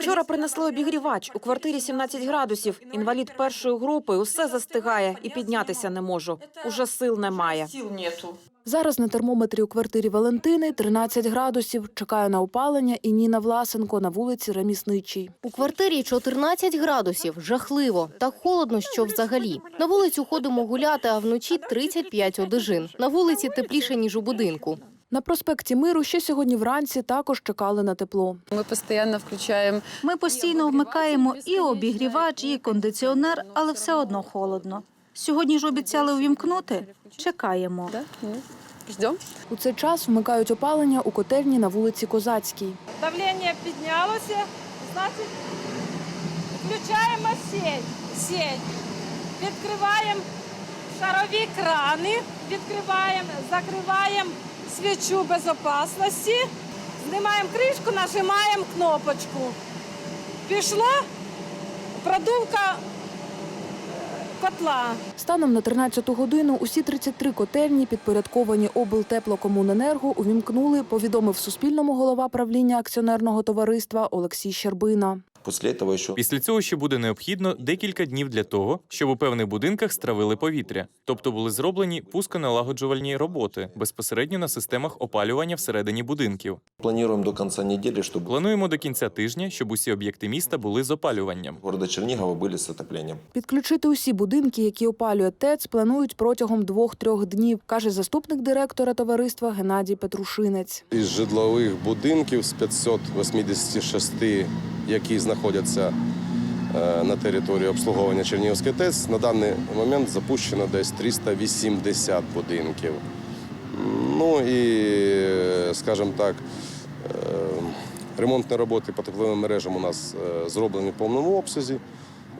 Вчора принесли обігрівач. У квартирі 17 градусів. Інвалід першої групи. Усе застигає і піднятися не можу. Уже сил немає. Сил нету. Зараз на термометрі у квартирі Валентини 13 градусів. Чекає на опалення і Ніна Власенко на вулиці Ремісничій. У квартирі 14 градусів. Жахливо. Так холодно, що взагалі. На вулицю ходимо гуляти, а вночі 35 одежин. На вулиці тепліше, ніж у будинку. На проспекті Миру ще сьогодні вранці також чекали на тепло. Ми постійно включаємо Ми постійно вмикаємо і обігрівач, і кондиціонер, але все одно холодно. Сьогодні ж обіцяли увімкнути. Чекаємо. У цей час вмикають опалення у котельні на вулиці Козацькій. Давлення піднялося, значить включаємо сеть. сеть. Відкриваємо шарові крани, відкриваємо, закриваємо свічу безопасності, знімаємо кришку, нажимаємо кнопочку. Пішло продувка е, котла. Станом на 13 годину усі 33 котельні, підпорядковані облтеплокомуненерго, увімкнули, повідомив Суспільному голова правління акціонерного товариства Олексій Щербина. После этого еще Після цього ще буде необхідно декілька днів для того, щоб у певних будинках стравили повітря, тобто були зроблені пусконалагоджувальні роботи безпосередньо на системах опалювання всередині будинків. планируем до конца недели, чтобы Плануємо до кінця тижня, щоб усі об'єкти міста були з опалюванням. города Чернигова были с отоплением. Підключити усі будинки, які опалює ТЕЦ, планують протягом двох-трьох днів, каже заступник директора товариства Геннадій Петрушинець. із житлових будинків з 586, які знаходяться е, на території обслуговування Чернігівської ТЕЦ, на даний момент запущено десь 380 будинків. Ну і, скажімо так, е, ремонтні роботи по тепловим мережам у нас е, зроблені в повному обсязі.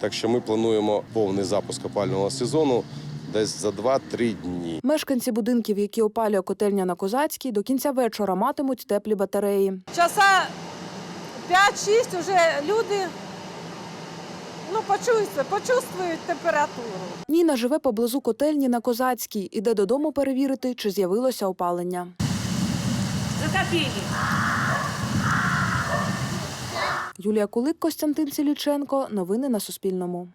Так що ми плануємо повний запуск опального сезону десь за 2-3 дні. Мешканці будинків, які опалює котельня на Козацькій, до кінця вечора матимуть теплі батареї. Часа 5-6 вже люди ну, почуються, почувствують температуру. Ніна живе поблизу котельні на Козацькій. Іде додому перевірити, чи з'явилося опалення. Затопили. Юлія Кулик, Костянтин Сіліченко. Новини на Суспільному.